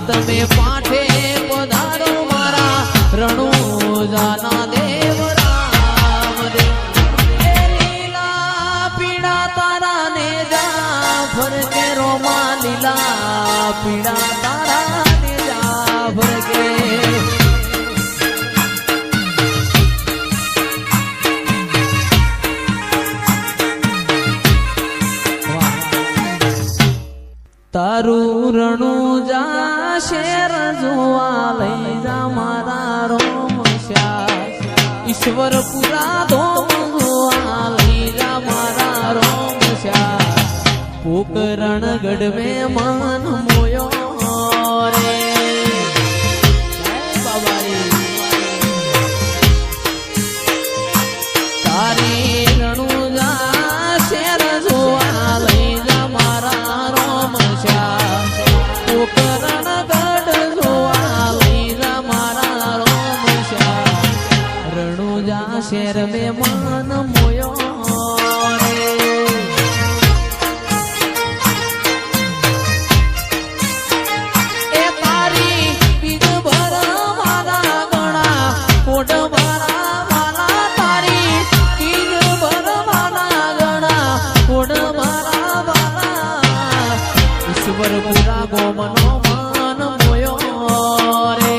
તમે પાઠે પધારો મારા રણુજાના દેવ રામ દેવ લીલા પીડા તારા ને જા ફરકે રોમા લીલા પીળા તારું રણું જા શેર જોવા લઈ જા મારા રોમશ્યા ઈશ્વર પુરા ધોમ જોવા લઈ જા મારા રોમશ્યા પોકરણ ગઢ મેં મન મોયો શેર મે મન ઈશ્વર પુરા ગોમનો માન મોયો રે